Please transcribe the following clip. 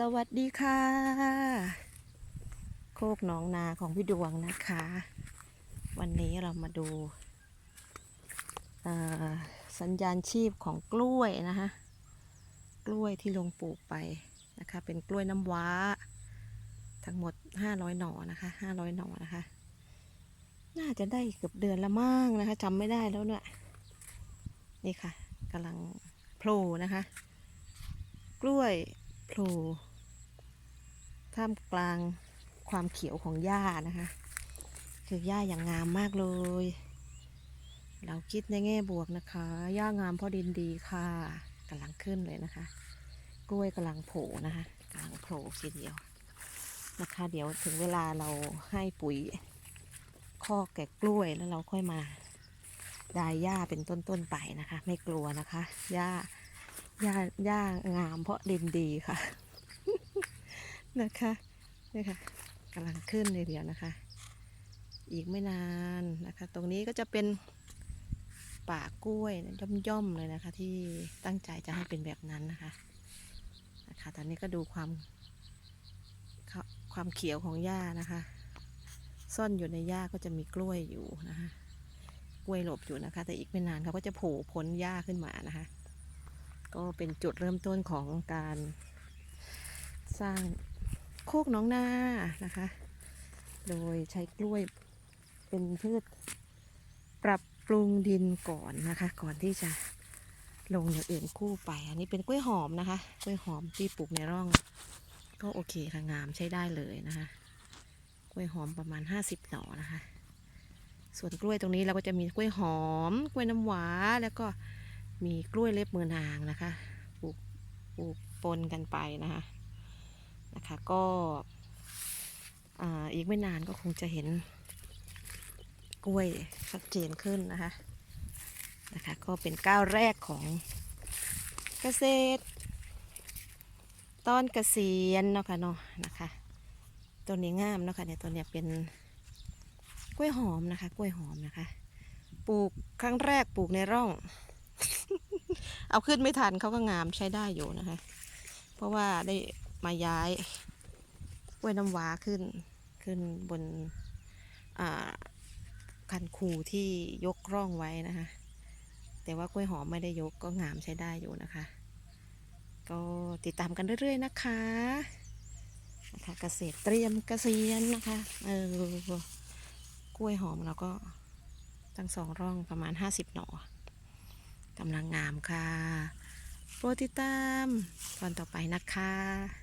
สวัสดีค่ะ โคกหนองนาของพี่ดวงนะคะ วันนี้เรามาดูสัญญาณชีพของกล้วยนะคะกล้วยที่ลงปลูกไปนะคะ เป็นกล้วยน้ำว้า ทั้งหมด 500 หน่อนะคะ500 หน่อนะคะ น่าจะได้เกือบเดือนละมั่งนะคะจำไม่ได้แล้วเนี่ยนี่ค่ะกำลังโผล่นะคะ กล้วย โผล่ท่ามกลางความเขียวของหญ้านะคะ คือหญ้าอย่างงามมากเลย เราคิดในแง่บวกนะคะหญ้างามเพราะดินดีค่ะกำลังขึ้นเลยนะคะ กล้วยกำลังโผล่นะคะกำลังโผล่ทีเดียวนะคะ เดี๋ยวถึงเวลาเราให้ปุ๋ยคอกแก่กล้วยแล้วเราค่อยมาดายหญ้าเป็นต้นๆไปนะคะ ไม่กลัวนะคะหญ้า ย่าย่างามเพราะดินดีค่ะ นะคะนี่ค่ะกำลังขึ้นเลยเดียวนะคะ อีกไม่นานนะคะ ตรงนี้ก็จะเป็นป่ากล้วยย่อมๆเลยนะคะ ที่ตั้งใจจะให้เป็นแบบนั้นนะคะนะคะตอนนี้ก็ดูความความเขียวของหญ้านะคะ ซ่อนอยู่ในหญ้าก็จะมีกล้วยอยู่นะคะ กล้วยหลบอยู่นะคะ แต่อีกไม่นานเขาก็จะโผล่พ้นหญ้าขึ้นมานะคะ ก็เป็นจุดเริ่มต้นของการสร้างโคกน้องนานะคะ โดยใช้กล้วยเป็นพืชปรับปรุงดินก่อนนะคะ ก่อนที่จะลงอย่างอื่นคู่ไป อันนี้เป็นกล้วยหอมนะคะ กล้วยหอมที่ปลูกในร่อง ก็โอเคค่ะงามใช้ได้เลยนะคะ กล้วยหอมประมาณ 50 หน่อนะคะ ส่วนกล้วยตรงนี้เราก็จะมีกล้วยหอม กล้วยน้ำว้าแล้วก็ มีกล้วยเล็บมือนางนะคะปลูกปลูกปนกันไปนะคะนะคะก็อ่าอีกไม่นานก็คงจะเห็นกล้วยชัดเจนขึ้นนะคะนะคะ ก็เป็นก้าวแรกของเกษตรตอนเกษียณเนาะค่ะเนาะนะคะตัวนี้งามเนาะค่ะเนี่ยตัวเนี้ยเป็นกล้วยหอมนะคะ กล้วยหอมนะคะ ปลูกครั้งแรกปลูกในร่อง เอาขึ้นไม่ทันเขาก็งามใช้ได้อยู่นะคะ เพราะว่าได้มาย้ายกล้วยน้ำว้าขึ้นขึ้นบนคันคูที่ยกร่องไว้นะคะ แต่ว่ากล้วยหอมไม่ได้ยกก็งามใช้ได้อยู่นะคะ ก็ติดตามกันเรื่อยๆนะคะนะคะเกษตรเตรียมเกษียณนะคะเออกล้วยหอมเราก็ทั้งสองร่องประมาณ 50 หน่อ กำลังงามค่ะ โปรดติดตามตอนต่อไปนะคะ